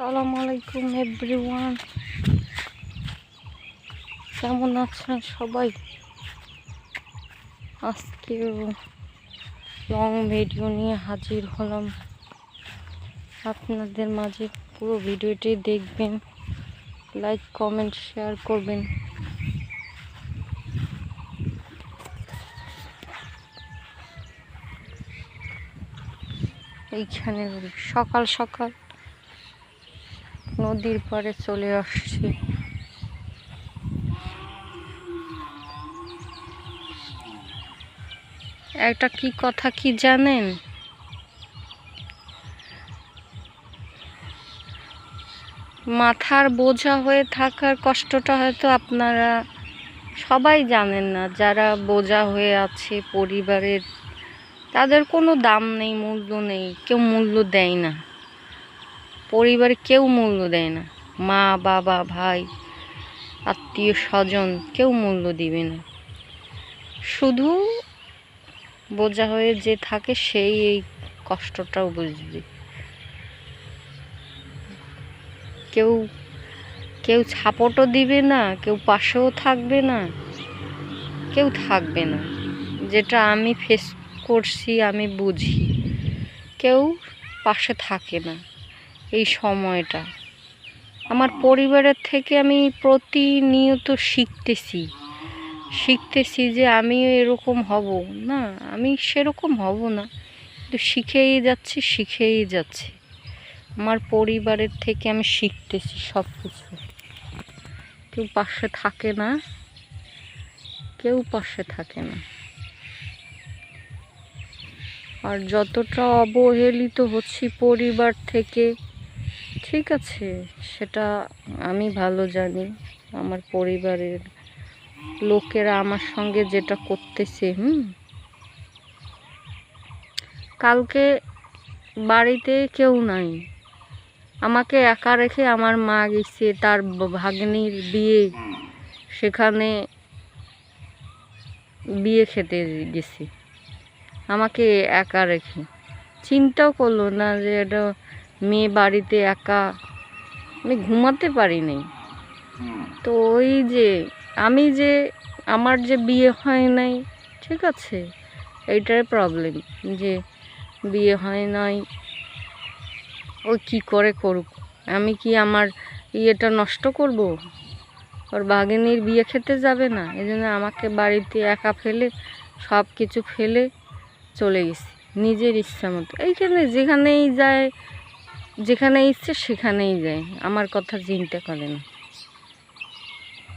সালাম আলাইকুম কেমন আছেন সবাই? আজকেও লং ভিডিও নিয়ে হাজির হলাম। আপনাদের মাঝে পুরো ভিডিওটি দেখবেন লাইক কমেন্ট শেয়ার করবেন। এইখানে সকাল সকাল নদীর পাড়ে চলে আসছি। একটা কি কথা কি জানেন? মাথার বোঝা হয়ে থাকার কষ্টটা হয়তো আপনারা সবাই জানেন না। যারা বোঝা হয়ে আছে পরিবারের, তাদের কোনো দাম নেই, মূল্য নেই, কেউ মূল্য দেয় না। পরিবারে কেউ মূল্য দেয় না। মা, বাবা, ভাই, আত্মীয়, স্বজন কেউ মূল্য দিবে না। শুধু বোঝা হয়ে যে থাকে সেই এই কষ্টটাও বুঝবে। কেউ কেউ ছাপটও দিবে না, কেউ পাশেও থাকবে না, কেউ থাকবে না। যেটা আমি ফেস করছি, আমি বুঝি। কেউ পাশে থাকে না। এই সময়টা। আমার পরিবারের থেকে আমি প্রতিনিয়ত শিখতেছি। শিখতেছি যে আমিও এরকম হব। না, আমি সেরকম হব না। কিন্তু শিখেই যাচ্ছি শিখেই যাচ্ছি। আমার পরিবারের থেকে আমি শিখতেছি সব কিছু কেউ পাশে থাকে না। কেউ পাশে থাকে না। আর যতটা অবহেলিত হচ্ছি পরিবার থেকে ঠিক আছে, সেটা আমি ভালো জানি। আমার পরিবারের লোকেরা আমার সঙ্গে যেটা করতেছে, হুম? কালকে বাড়িতে কেউ নাই। আমাকে একা রেখে আমার মা গেছে, তার ভাগ্নির বিয়ে। সেখানে বিয়ে খেতে গেছে। আমাকে একা রেখে। চিন্তাও করল না যে এটা মেয়ে বাড়িতে একা আমি ঘুমাতে পারি নাই তো ওই যে আমি যে আমার যে বিয়ে হয় নাই ঠিক আছে এইটার প্রবলেম যে বিয়ে হয় নাই ও কি করে করুক? আমি কি আমার ইয়েটা নষ্ট করব? ওর বাগিনীর বিয়ে খেতে যাবে না এই জন্য আমাকে বাড়িতে একা ফেলে সব কিছু ফেলে চলে গেছি নিজের ইচ্ছা মতো। এইখানে যেখানেই যায় যেখানে ইচ্ছে সেখানেই যায়। আমার কথা চিন্তা করে না।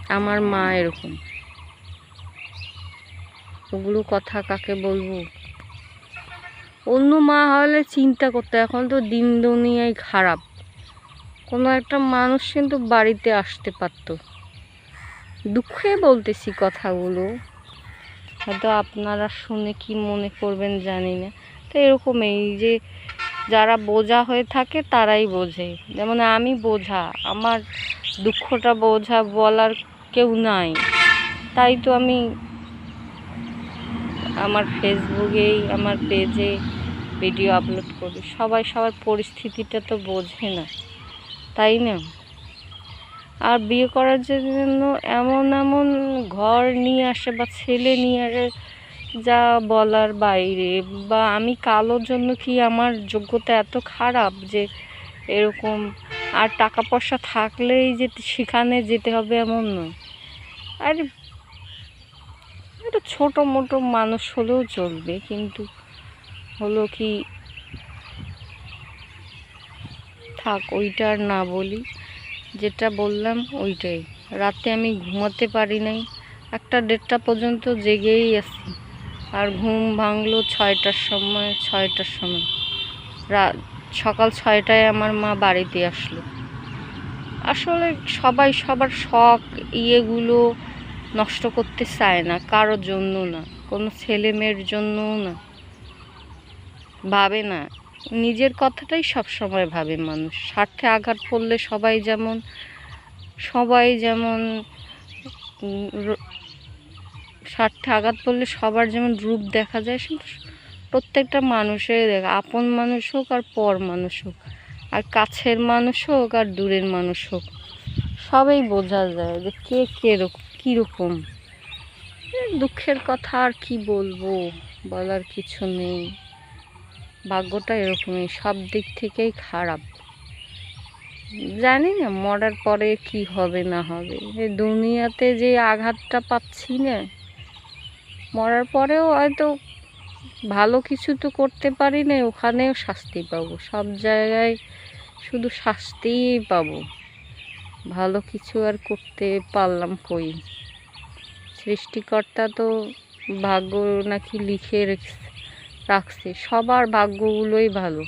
আমার মা এরকম। ওগুলো কথা কাকে বলব? অন্য মা হলে চিন্তা করতে। এখন তো দিন দুনিয়ায় খারাপ। কোনো একটা মানুষ কিন্তু বাড়িতে আসতে পারতো। দুঃখে বলতেছি কথাগুলো। হয়তো আপনারা শুনে কি মনে করবেন জানি না। তো এরকম এই যে যারা বোঝা হয়ে থাকে তারাই বোঝে। যেমন আমি বোঝা, আমার দুঃখটা বোঝা বলার কেউ নাই। তাই তো আমি আমার ফেসবুকেই, আমার পেজে ভিডিও আপলোড করি। সবাই সবার পরিস্থিতিটা তো বোঝে না, তাই না? আর বিয়ে করার জন্য এমন এমন ঘর নিয়ে আসে বা ছেলে নিয়ে আসে যা বলার বাইরে বা আমি কালোর জন্য কি আমার যোগ্যতা এত খারাপ যে এরকম আর টাকা পয়সা থাকলেই যে সেখানে যেতে হবে এমন নয় আর একটা ছোটো মোটো মানুষ হলেও চলবে, কিন্তু হলো কি থাক, ওইটা আর না বলি। যেটা বললাম ওইটাই। রাতে আমি ঘুমাতে পারি নাই। একটা দেড়টা পর্যন্ত জেগেই আছি। আর ঘুম ভাঙলো ছয়টার সময় ছয়টার সময়। রাত সকাল ছয়টায় আমার মা বাড়িতে আসলো। আসলে সবাই সবার শখ, ইয়েগুলো নষ্ট করতে চায় না কারোর জন্য না, কোনো ছেলে মেয়ের জন্যও না। ভাবে না, নিজের কথাটাই সব সময় ভাবে মানুষ। স্বার্থে আঘাত পড়লে সবাই যেমন সবাই যেমন স্বার্থে আঘাত পড়লে সবার যেমন রূপ দেখা যায় প্রত্যেকটা মানুষের দেখা, আপন মানুষ হোক আর পর মানুষ হোক, আর কাছের মানুষ হোক আর দূরের মানুষ হোক, সবাই বোঝা যায় যে কে কেরকম। কীরকম দুঃখের কথা আর কি বলব, বলার কিছু নেই। ভাগ্যটা এরকমই, সব দিক থেকেই খারাপ। জানি না, মরার পরে কি হবে না হবে। এই দুনিয়াতে যে আঘাতটা পাচ্ছি না মরার পরেও হয়তো ভালো কিছু তো করতে পারি না ওখানেও শাস্তি পাবো। সব জায়গায় শুধু শাস্তিই পাবো। ভালো কিছু আর করতে পারলাম কই? সৃষ্টিকর্তা তো ভাগ্য নাকি লিখে রেখে রাখছে। সবার ভাগ্যগুলোই ভালো।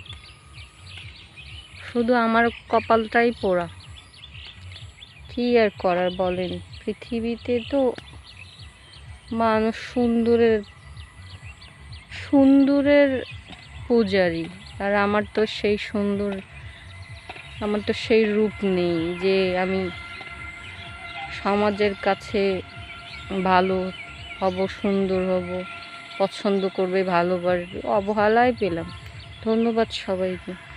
শুধু আমার কপালটাই পোড়া। কি আর করার বলেন? পৃথিবীতে তো মানুষ সুন্দরের সুন্দরের পূজারি। আর আমার তো সেই সুন্দর, আমার তো সেই রূপ নেই যে আমি সমাজের কাছে ভালো হব, সুন্দর হব, পছন্দ করবে, ভালোবাসবে। অবহেলায় পেলাম। ধন্যবাদ সবাইকে।